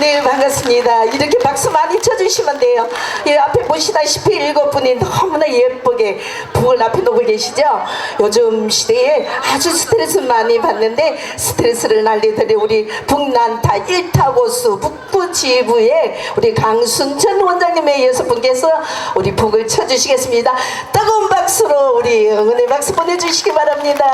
네 반갑습니다. 이렇게 박수 많이 쳐주시면 돼요. 예, 앞에 보시다시피 일곱 분이 너무나 예쁘게 북을 앞에 놓고 계시죠. 요즘 시대에 아주 스트레스 많이 받는데 스트레스를 날리더니 우리 북난타 일타 고수 북부 지부의 우리 강순천 원장님에 의해서 분께서 우리 북을 쳐주시겠습니다. 뜨거운 박수로 우리 응원의 박수 보내주시기 바랍니다.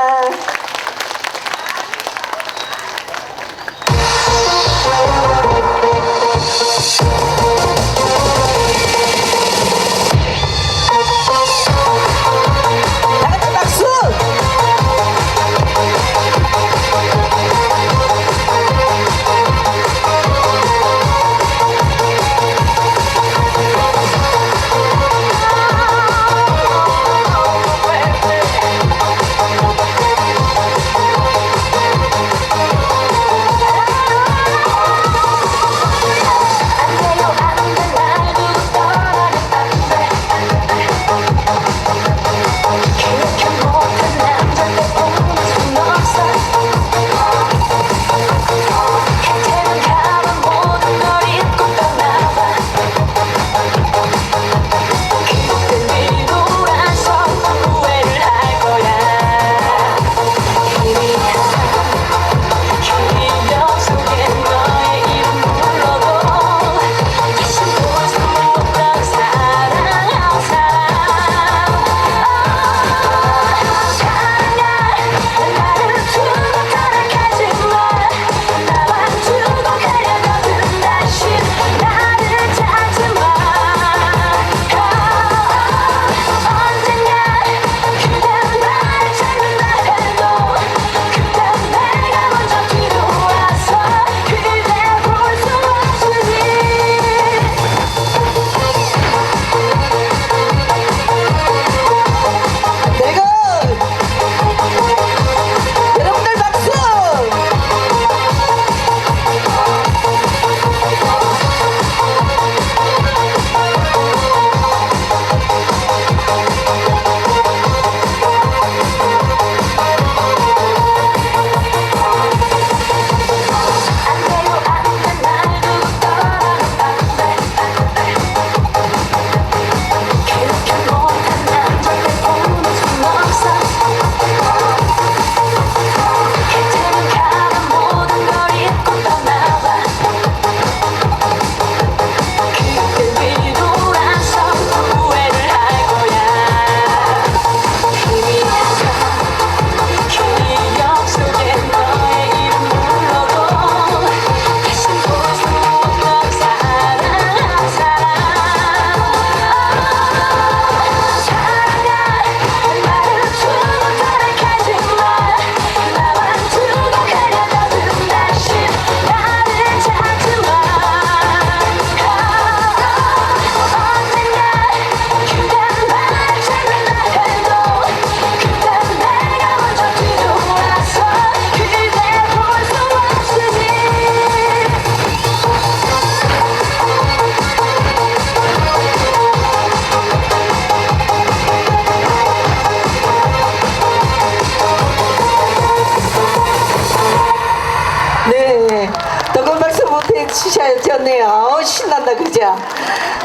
치셔야겠네요. 어, 신난다, 그죠?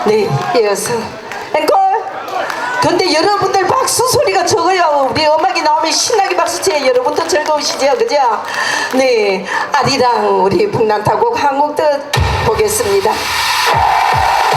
네, 이어서 앵콜! 근데 여러분들 박수 소리가 적어요. 우리 음악이 나오면 신나게 박수 쳐요. 여러분도 즐거우시죠? 그죠? 네, 아리랑 우리 북난타곡 한곡도 보겠습니다. 좋다!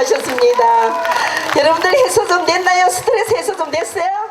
수고하셨습니다. 여러분들 해소 좀 됐나요? 스트레스 해소 좀 됐어요?